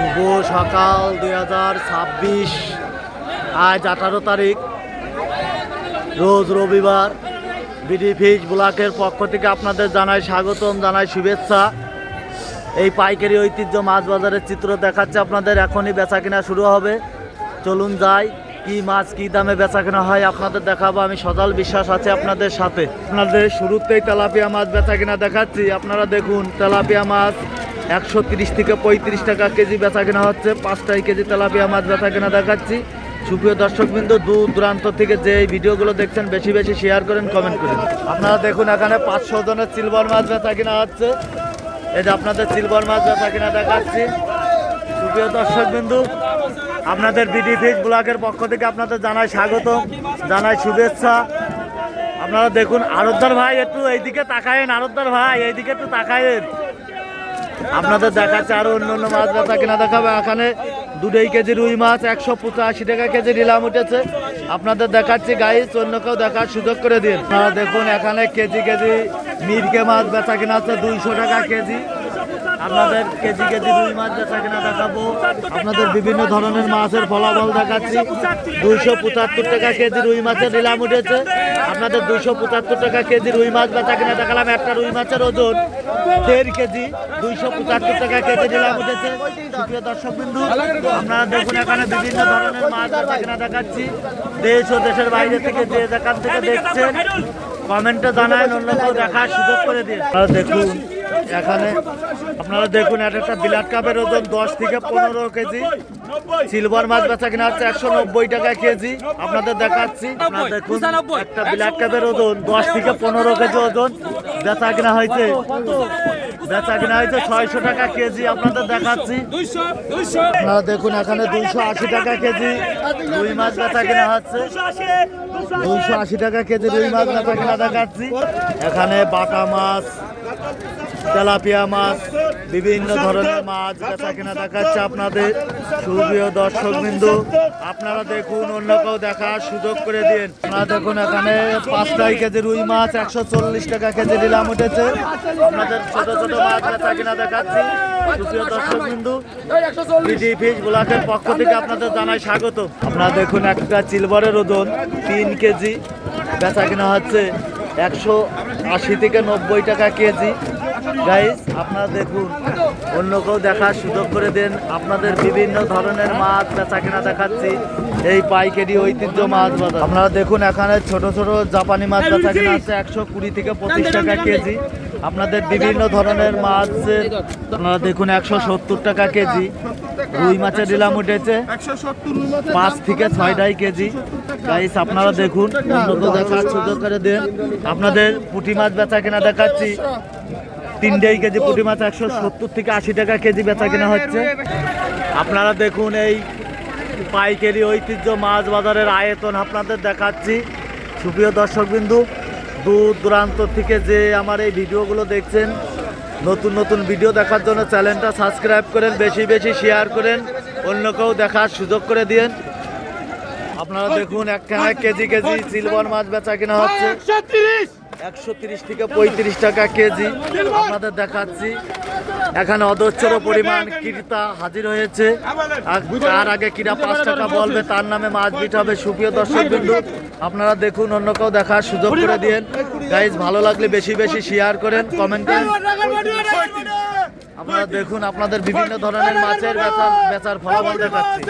শুভ সকাল দুই হাজার ছাব্বিশ। আজ আঠারো তারিখ। রোজ রবিবার। বিডি ফিজ ব্লকের পক্ষ থেকে আপনাদের জানাই স্বাগতম, জানাই শুভেচ্ছা। এই পাইকারি ঐতিহ্য মাছ বাজারের চিত্র দেখাচ্ছে আপনাদের, এখনই বেচা কেনা শুরু হবে। চলুন যাই, কি মাছ কি দামে বেচা কেনা হয় আপনাদের দেখাবো। আমি সজাল বিশ্বাস আছে আপনাদের সাথে। আপনাদের শুরুতেই তেলাপিয়া মাছ বেচা কেনা দেখাচ্ছি। আপনারা দেখুন, তেলাপিয়া মাছ একশো তিরিশ থেকে পঁয়ত্রিশ টাকা কেজি বেচা কেনা হচ্ছে। পাঁচটাই কেজি তেলাপিয়া মাছ বেচা কেনা দেখাচ্ছি। সুপ্রিয় দর্শকবৃন্দ, দূর দূরান্ত থেকে যে এই ভিডিওগুলো দেখছেন, বেশি বেশি শেয়ার করেন কমেন্ট করেন। আপনারা দেখুন, এখানে পাঁচশো জনের সিলভার মাছ বেচা কেনা হচ্ছে। এই যে আপনাদের সিলভার মাছ বেচা কিনা দেখাচ্ছি। সুপ্রিয় দর্শক বিন্দু আপনাদের বিডি ব্লকের পক্ষ থেকে আপনাদের জানাই স্বাগত, জানাই শুভেচ্ছা। আপনারা দেখুন আরদ্দার ভাই, একটু এইদিকে তাকায়েন আরদ্দার ভাই, এইদিকে একটু তাকায়েন। আপনাদের দেখাচ্ছে আরও অন্য অন্য মাছ ব্যথা কিনা দেখাবে। এখানে দুটোই কেজি রুই মাছ, একশো পঁচাশি টাকা কেজি নিলাম উঠেছে। আপনাদের দেখাচ্ছি গাইস অন্য কেউ দেখার সুযোগ করে দিন। দেখুন, এখানে কেজি কেজি মিরকে মাছ বেচা কিনা আছে, দুইশো টাকা কেজি। আপনাদের কেজি কেজি রুই মাছ বেচা কিনা দেখাবো। আপনাদের বিভিন্ন ধরনের মাছের ফলাফল দেখাচ্ছি। দুইশো পঁচাত্তর টাকা কেজি রুই মাছের নিলাম উঠেছে। আপনাদের দুইশো পঁচাত্তর টাকা কেজি রুই মাছ বেচা কিনা দেখালাম। একটা রুই মাছের ওজন দেড় কেজি, দুইশো পঁচাত্তর টাকা কেজি নিলাম উঠেছে। সুপ্রিয় দর্শক বিন্দু আপনারা দেখুন এখানে বিভিন্ন ধরনের মাছ বেচা কিনা দেখাচ্ছি। দেশ ও দেশের বাইরে থেকে যে যেখান থেকে দেখছেন, কমেন্টে জানায় অন্য কেউ দেখার সুযোগ করে দিন দেখুন এখানে আপনারা দেখুন এক একটা বিলাট কাপের ওজন দশ থেকে পনেরো কেজি। সিলভার মাছ বেচা কিনা হচ্ছে একশো নব্বই টাকা কেজি। আপনাদের দেখাচ্ছি। দেখুন একটা বিলাট কাপের ওজন দশ থেকে পনেরো কেজি ওজন বেচা কিনা হয়েছে। বেচা কিনা হয়েছে ছয়শো টাকা কেজি আপনাদের দেখাচ্ছি। আপনারা দেখুন এখানে দুইশো আশি টাকা কেজি রুই মাছ বেচা কিনা হচ্ছে। দুইশো আশি টাকা কেজি রুই মাছ বেচা কিনা দেখাচ্ছি। এখানে বাটা মাছ তেলাপিয়া মাছ, বিভিন্ন ধরনের মাছ বেচা কিনা দেখাচ্ছে আপনাদের। সুপ্রিয় দর্শক বিন্দু, আপনারা দেখুন, অন্য কেউ দেখার সুযোগ করে দিন। আপনারা দেখুন, এখানে পাঁচটাই কেজি রুই মাছ, একশো চল্লিশ টাকা কেজি নিলাম উঠেছে। আপনাদের ছোট ছোট মাছ বেচা কিনা দেখাচ্ছি। সুপ্রিয় দর্শক বিন্দু ফিশ ব্লকের পক্ষ থেকে আপনাদের জানাই স্বাগত। আপনারা দেখুন, একটা চিলভারের ওজন, তিন কেজি। বেচা কিনা হচ্ছে একশো আশি থেকে নব্বই টাকা কেজি। গাইস আপনারা দেখুন অন্য কেউ দেখার সুযোগ করে দেন। আপনাদের বিভিন্ন ধরনের মাছ বেচা কিনা দেখাচ্ছি। এই পাইকারি ঐতিহ্য মাছ বাজার। আপনারা দেখুন এখানে ছোট ছোট জাপানি মাছ বেচা কিনা আছে একশো কুড়ি থেকে পঁচিশ টাকা কেজি। আপনাদের বিভিন্ন ধরনের মাছ আপনারা দেখুন একশো সত্তর টাকা কেজি। রুই মাছের ডিলাম উঠেছে। পাঁচ থেকে ছয়টাই কেজি। গাইস আপনারা দেখুন অন্য কেউ দেখার সুযোগ করে দেন। আপনাদের পুঁটি মাছ বেচা কেনা দেখাচ্ছি। তিনটেই কেজি পুঁটি মাছ একশো সত্তর থেকে আশি টাকা কেজি বেচা কেনা হচ্ছে। আপনারা দেখুন এই পাইকারি ঐতিহ্য মাছ বাজারের আয়তন আপনাদের দেখাচ্ছি। সুপ্রিয় দর্শকবিন্দু দূর দূরান্ত থেকে যে আমার এই ভিডিওগুলো দেখছেন নতুন নতুন ভিডিও দেখার জন্য চ্যানেলটা সাবস্ক্রাইব করেন বেশি বেশি শেয়ার করেন অন্য কেউ দেখার সুযোগ করে দিন আপনারা দেখুন একখানা কেজি কেজি সিলভার মাছ বেচা কিনা হচ্ছে। একশো তিরিশ থেকে পঁয়ত্রিশ টাকা কেজি। আপনাদের দেখাচ্ছি। এখানে অদচ্ছর পরিমাণ ক্রেতা হাজির হয়েছে। তার আগে কিরা পাঁচ টাকা বলবে, তার নামে মাছ বিট হবে সুপ্রিয় দর্শক বিন্দু, আপনারা দেখুন, অন্য কেউ দেখার সুযোগ করে দিন গাইজ ভালো লাগলে বেশি বেশি শেয়ার করেন কমেন্ট করেন। আপনারা দেখুন, আপনাদের বিভিন্ন ধরনের মাছের বেচার বেচার ফলাফল দেখাচ্ছি।